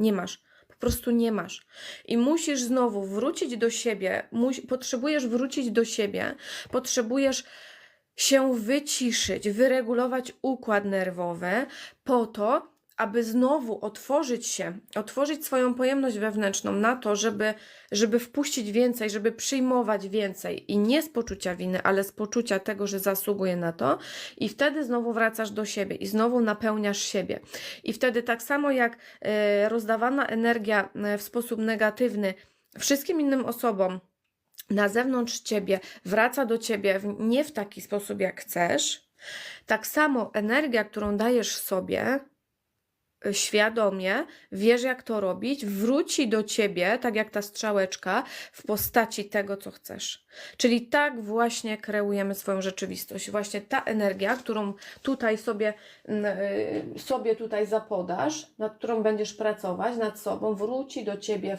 Nie masz. Po prostu nie masz. I musisz znowu wrócić do siebie, potrzebujesz wrócić do siebie, potrzebujesz się wyciszyć, wyregulować układ nerwowy po to, aby znowu otworzyć się, otworzyć swoją pojemność wewnętrzną na to, żeby, żeby wpuścić więcej, żeby przyjmować więcej i nie z poczucia winy, ale z poczucia tego, że zasługuje na to, i wtedy znowu wracasz do siebie i znowu napełniasz siebie. I wtedy tak samo jak e, rozdawana energia e, w sposób negatywny wszystkim innym osobom na zewnątrz ciebie wraca do ciebie nie w taki sposób, jak chcesz, tak samo energia, którą dajesz sobie, świadomie, wiesz jak to robić, wróci do ciebie, tak jak ta strzałeczka, w postaci tego, co chcesz. Czyli tak właśnie kreujemy swoją rzeczywistość. Właśnie ta energia, którą tutaj sobie, mm, y, sobie tutaj zapodasz, nad którą będziesz pracować, nad sobą, wróci do ciebie